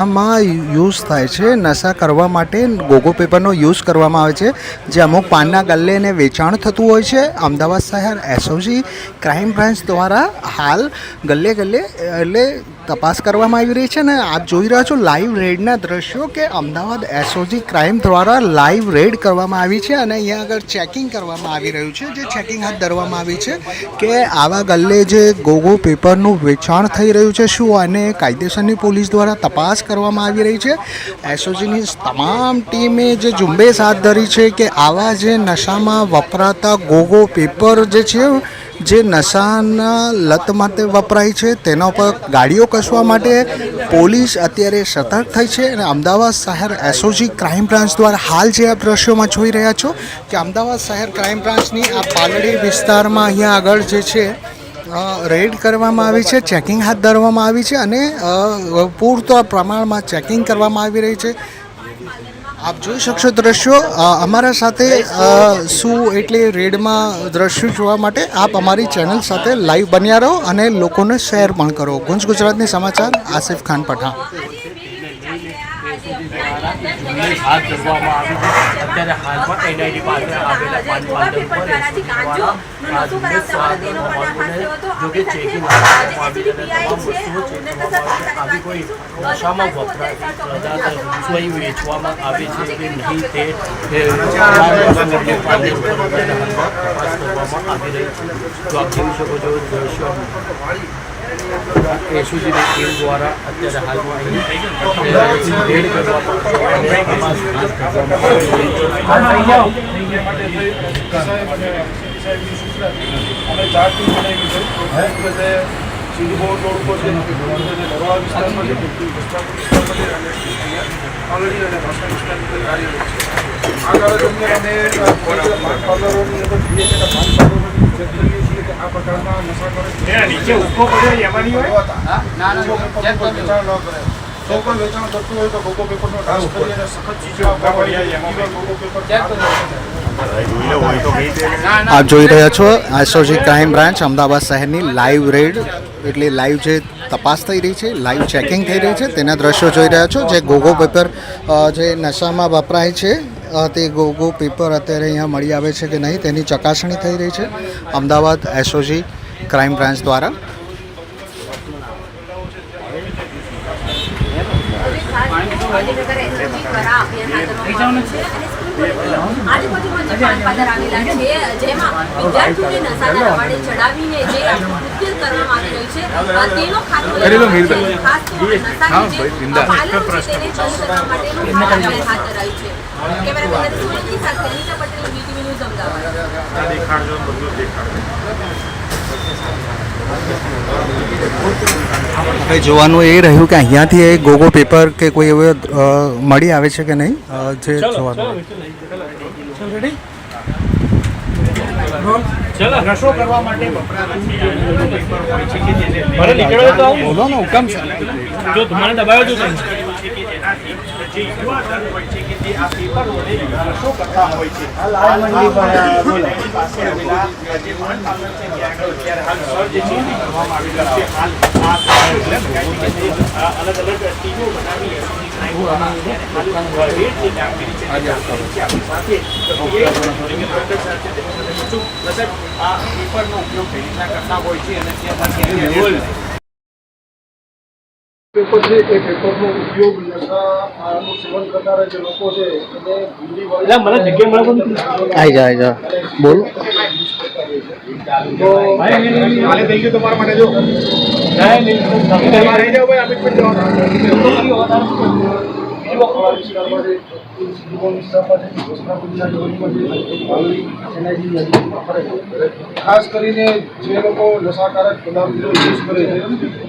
આમાં યુઝ થાય છે નશા કરવા માટે ગોગો પેપરનો યુઝ કરવામાં આવે છે. જે અમુક પાનના ગલ્લેને વેચાણ થતું હોય છે. અમદાવાદ શહેર એસઓજી ક્રાઇમ બ્રાન્ચ દ્વારા હાલ ગલ્લે ગલ્લે, એટલે તપાસ કરવામાં આવી રહી છે ને આપ જોઈ રહ્યા છો લાઈવ રેડના દ્રશ્યો કે અમદાવાદ એસઓજી ક્રાઇમ દ્વારા લાઈવ રેડ કરવામાં આવી છે અને અહીંયા આગળ ચેકિંગ કરવામાં આવી રહ્યું છે. જે ચેકિંગ હાથ ધરવામાં આવી છે કે આવા ગલ્લે જે ગોગો પેપરનું વેચાણ થઈ રહ્યું છે શું અને કાયદેસરની પોલીસ દ્વારા તપાસ કરવામાં આવી રહી છે. એસઓજીની તમામ ટીમે જે ઝુંબેશ હાથ ધરી છે કે આવા જે નશામાં વપરાતા ગોગો પેપર જે છે જે નશાના લત માટે વપરાય છે, તેના ઉપર ગાડીઓ કસવા માટે પોલીસ અત્યારે સતર્ક થઈ છે અને અમદાવાદ શહેર એસઓજી ક્રાઇમ બ્રાન્ચ દ્વારા હાલ જે આપ દ્રશ્યોમાં જોઈ રહ્યા છો કે અમદાવાદ શહેર ક્રાઇમ બ્રાન્ચની આ પાલડી વિસ્તારમાં અહીંયા આગળ જે છે રેડ કરવામાં આવી છે, ચેકિંગ હાથ ધરવામાં આવી છે અને પૂરતા પ્રમાણમાં ચેકિંગ કરવામાં આવી રહી છે. આપ જોઈ શકશો દ્રશ્યો. અમારા સાથે શું એટલે રેડમાં દ્રશ્યો જોવા માટે આપ અમારી ચેનલ સાથે લાઈવ બન્યા રહો અને લોકોને શેર પણ કરો. ગુંજ ગુજરાતની સમાચાર, આસિફ ખાન પઠાણ. હાથ ધરવામાં આવી છે. અત્યારે હાલમાં એનઆઈડી પાસે આવેલા પાંચ છે જો કે ચેકિંગ આવી કોઈ વપરાતી પદાર્થ વેચવામાં આવે છે. કે નહીં તે કરવામાં આવી રહી છે. તો આપ જોઈ શકો છો દ્રશ્યો એસઓજીની ટીમ દ્વારા અત્યારે હાલમાં અહીં રેડ કરવામાં આવી અને તપાસ હાથ ધરવામાં આવી રહી છે અમે ચાર ટીમ બનાવી છે એક બધે સિંધુભવન રોડ ઉપર છે નરવા વિસ્તારમાં છે વસ્ત્રાપુર વિસ્તારમાં છે અને અહીંયા આંગળી અને ભાષા વિસ્તારની અંદર કાર્યરત છે આગળ અમને પાન પાર્લરોની અંદર જોઈએ છે કે પાન પાર્લરોની ચેક કરીએ છીએ કે આ પ્રકારના નશા નીચે ઊભો પડ્યો એમાંની હોય? ના ના વેચાણ ન કરે. જો કોઈ વેચાણ કરતું હોય તો ગોગો પેપરનો ડાસ કરી અને સખત ચીજો ગોગો પેપર ચેક આપ જોઈ રહ્યા છો એસઓજી ક્રાઇમ બ્રાન્ચ અમદાવાદ શહેરની લાઈવ રેડ એટલે લાઈવ જે તપાસ થઈ રહી છે લાઈવ ચેકિંગ થઈ રહી છે તેના દ્રશ્યો જોઈ રહ્યા છો જે ગોગો પેપર જે નશામાં વપરાય છે તે ગોગો પેપર અત્યારે અહીંયા મળી આવે છે કે નહીં તેની ચકાસણી થઈ રહી છે. અમદાવાદ એસઓજી ક્રાઇમ બ્રાન્ચ દ્વારા. આજુબાજુમાં જે પાન પાદર આવેલા છે જેમાં વિદ્યાર્થીઓને નશાના રવાડે ચડાવીને જે ઉત્કેલ કરવામાં આવી રહ્યું છે તેનો ખાતો. ખાસ તો નશાની જે પાલન છે તેને ચાલુ કરવા માટેનું હાથ ધરાયું છે. કેમેરામેન સુરજની સાથે અનિતા પટેલ બીટીવી ન્યૂઝ અમદાવાદ. જોવાનું એ રહ્યું કે અહીંયાથી એ ગોગો પેપર કે કોઈ એવો મળી આવે છે કે નહીં? જે જોવાનું કરવા માટે બોલો ને હુકમ જો તમારે દબાયો કે આ પેપર વડે નશો કરતા હોય છે? પાસે આવેલા જે છે ત્યાં આગળ અત્યારે હાલ જે છે કરવામાં આવી રહ્યું છે. હાલ આ અલગ અલગ ટીમો બનાવી પેપરનો ઉપયોગ કરતા હોય છે અને પેપર છે એ પેપરનો ઉપયોગ નશાનું સેવન કરનારા જે લોકો છે એને મને જગ્યા મળે આવી જા આવી જા. બોલો. તો કાલે થઈ ગયું તમારા માટે જો. ખાસ કરીને જે લોકો નશાકારક પદાર્થો યુઝ કરે છે,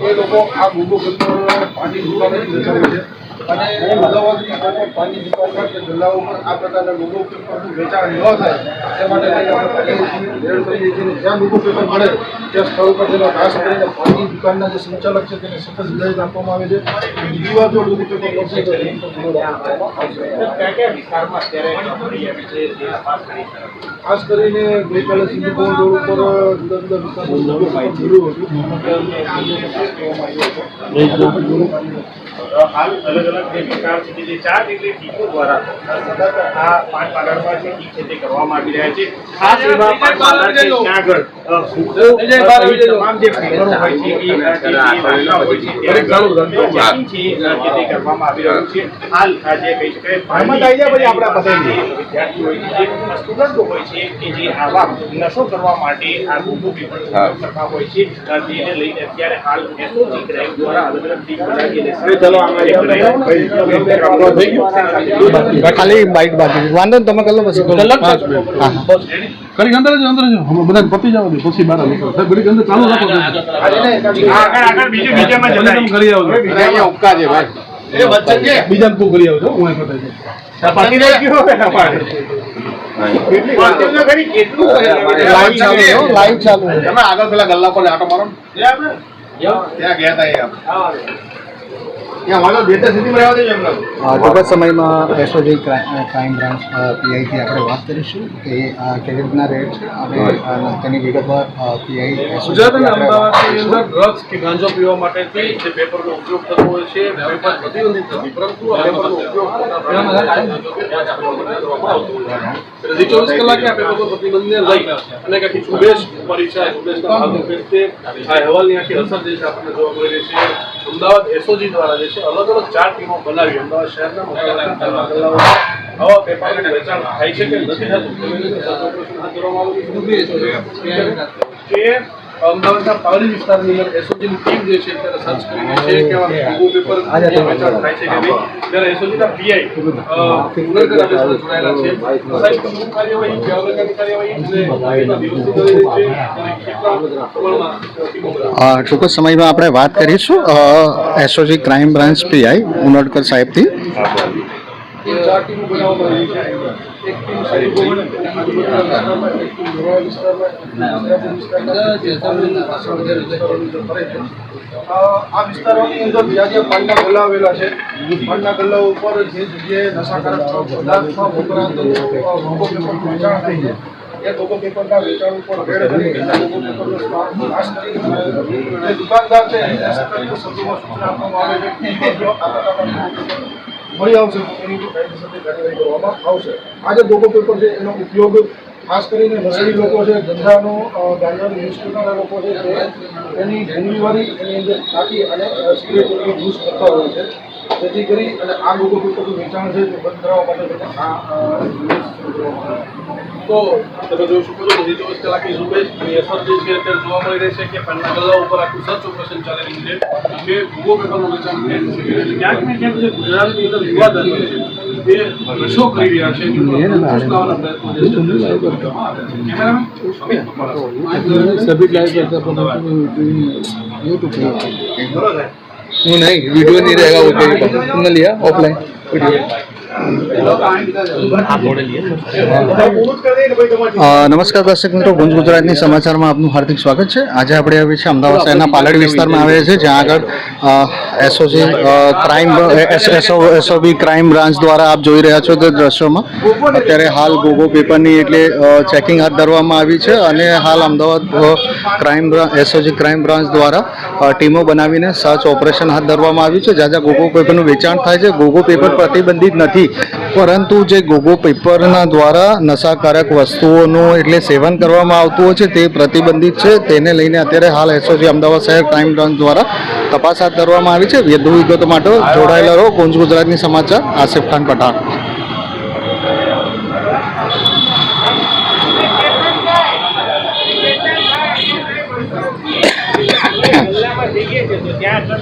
એ લોકો આ ગુગો પેપર પાણી વેચાવે છે. અને અમદાવાદની અને પાણી ડિપાર્ટમેન્ટ કે જિલ્લા ઉપર આ પ્રકારના લોકો પેપરનું વેચાણ ન થાય. તે માટે કરીને રેડ કરીએ છીએ. જ્યાં લોકો પેપર મળે ત્યાં સ્થળ ઉપર તેનો નાશ કરીને પાણી દુકાનના જે સંચાલક છે તેને સખત હિદાયત આપવામાં આવે છે. બીજી વાર જો લોકો પેપર મળશે તો તે ખાસ કરીને? ગઈકાલે સિંધુભવન રોડ ઉપર જુદા જુદા વિસ્તારમાં હતું. હાલ અલગ અલગ જે વિસ્તાર છે કે જે ચાર જેટલી ટીમો દ્વારા સતત આ પાંચ પાર્લરમાં જે ઠીક છે તે કરવામાં આવી રહ્યા છે. ખાસ એવા પાંચ પાર્લર છે ત્યાં આગળ અ, ભૂખો, અ, તમામ જે ફ્લેવરો હોય છે એ અ, જે જે વાનગીઓ હોય છે ત્યાં છે જે તે કરવામાં આવી રહ્યું છે. હાલ આ જે કહી શકાય જે વિદ્યાર્થીઓ હોય છે જે સ્ટુડન્ટો હોય છે કે જે આવા નશો કરવા માટે આ ગુગુ કરતા હોય છે તેને લઈને અત્યારે હાલ એસઓજી ક્રાઇમ દ્વારા અલગ અલગ ટીમ બનાવી અને ખાલી બાઇટ બાકી. વાંધો નહીં, તમે કલો પછી ઘડીક અંદર જ અંદર જ. બધા પતી જવા પછી બહાર નીકળો સાહેબ ઘડીક અંદર ચાલુ રાખો આગળ આગળ બીજું બીજામાં જતા કરી આવજો બીજા કરી હું અહીં પતાવી દઉં. પતિ રહી ગયો હવે તમારે. પતિ તો ખરી કેટલું લાઈવ ચાલુ લાઈવ ચાલુ તમે આગળ પેલા ગલ્લા પર આટો મારો ત્યાં ગયા તા ટૂંક સમયમાં એસઓજી ક્રાઇમ બ્રાન્ચ પીઆઈથી આપણે વાત કરીશું કે આ કેવી રીતના રેટ છે. અને તેની વિગતવાર પીઆઈ ગુજરાત અને અમદાવાદની અંદર ડ્રગ્સ કે ગાંજો પીવા માટેથી જે પેપરનો ઉપયોગ થતો હોય છે પ્રતિબંધિત નથી. પરંતુ આ પેપરનો ઉપયોગ થતા પહેલા કરવામાં આવતો હોય છે. એટલે જે ચોવીસ કલાકે આ પેપર પ્રતિબંધને લઈ અને એક આખી ઝુંબેશ ઉપાડી છે આ ઝુંબેશના ભાગરૂપે આ અહેવાલની આખી અસર જે છે આપણને જોવા મળી રહી છે. અમદાવાદ એસઓજી દ્વારા જે છે અલગ અલગ ચાર ટીમો બનાવી અમદાવાદ શહેરના આવા પેપરનું વેચાણ થાય છે કે નથી થતું? કે અમદાવાદના પાવડી વિસ્તારની અંદર એસઓજીની ટીમ જે છે અત્યારે સર્ચ કરી રહી છે કે આવા ગૂગલ પેપર વેચાણ થાય છે કે નહીં ત્યારે એસઓજીના પીઆઈ ગુનેગાર આદેશ સાથે જોડાયેલા છે સાહેબ શું કાર્યવાહી કેવા પ્રકારની કાર્યવાહી અને કેટલા દિવસથી કરી રહી છે અને કેટલા પ્રમાણમાં ટીમો બનાવી? અ, ટૂંક જ સમયમાં આપણે વાત કરીશું SOG crime branch PI Unadkar સાહેબથી ચાર ટીમો બનાવવામાં આવી છે આ વિસ્તારોની અંદર જ્યાં જ્યાં પાનના ગલ્લા આવેલા છે પાનના ગલ્લા ઉપર જે જગ્યાએ નશાકારક પદાર્થમાં વપરાતો પેપરનું વેચાણ થાય છે, એ લોકો પેપરના વેચાણ ઉપર રેડ કરી દુકાનદાર છે સૂચના આપવામાં આવે છે. મળી આવશે, એની કરવામાં આવશે. આ જે ગોગો પેપર છે, એનો ઉપયોગ ખાસ કરીને નશેડી લોકો છે ધંધાનો ગાંધાનો યુઝ લોકો છે, તે એની ઘૂંઘીવાળી એની અંદર નાખી અને સિગરેટ યુઝ કરતા હોય છે. જેથી કરી અને આ લોકો પુસ્તકનું વેચાણ છે તે બંધ કરવા માટે આ તો તમે જોઈ શકો છો બધી ચોવીસ કલાકની ઝુંબેશની અસર જે છે તે જોવા મળી રહી છે કે પહેલા ગલ્લા ઉપર આખું સર્ચ ઓપરેશન ચાલી રહ્યું છે. કે ભૂગો પેપરનું વેચાણ છે. ક્યાંક ને ક્યાંક જે ગુજરાતની અંદર વિવાદ આવ્યો છે. એ નશો કરી રહ્યા છે. પ્રયત્નો કેમેરામેન સબમિટ લાઈવ કરતા યુટ્યુબ नहीं वीडियो नहीं रहेगा वो कहीं पर तुमने लिया ऑफलाइन वीडियो અ, નમસ્કાર દર્શક મિત્રો, ગુંજ ગુજરાતની સમાચારમાં આપનું હાર્દિક સ્વાગત છે. આજે આપણે આવીએ છીએ અમદાવાદ શહેરના પાલડી વિસ્તારમાં આવે છે જ્યાં આગળ SOG crime SOB crime branch દ્વારા આપ જોઈ રહ્યા છો તે દ્રશ્યોમાં. અત્યારે હાલ ગોગો પેપરની એટલે ચેકિંગ હાથ ધરવામાં આવી છે અને હાલ Ahmedabad crime SOG crime branch દ્વારા ટીમો બનાવીને સર્ચ ઓપરેશન હાથ ધરવામાં આવ્યું છે. જ્યાં જ્યાં ગોગો પેપરનું વેચાણ થાય છે, ગોગો પેપર પ્રતિબંધિત નથી પરંતુ જે ગોગો પેપરના દ્વારા નશાકારક વસ્તુઓનું એટલે સેવન કરવામાં આવતું હોય છે તે પ્રતિબંધિત છે. તેને લઈને અત્યારે હાલ એસઓજી અમદાવાદ શહેર ક્રાઇમ બ્રાન્ચ દ્વારા તપાસ હાથ ધરવામાં આવી છે. વધુ વિગતો માટે જોડાયેલા રહો. ગુંજ ગુજરાતની સમાચાર આસિફ ખાન પઠાણ. ત્યાં.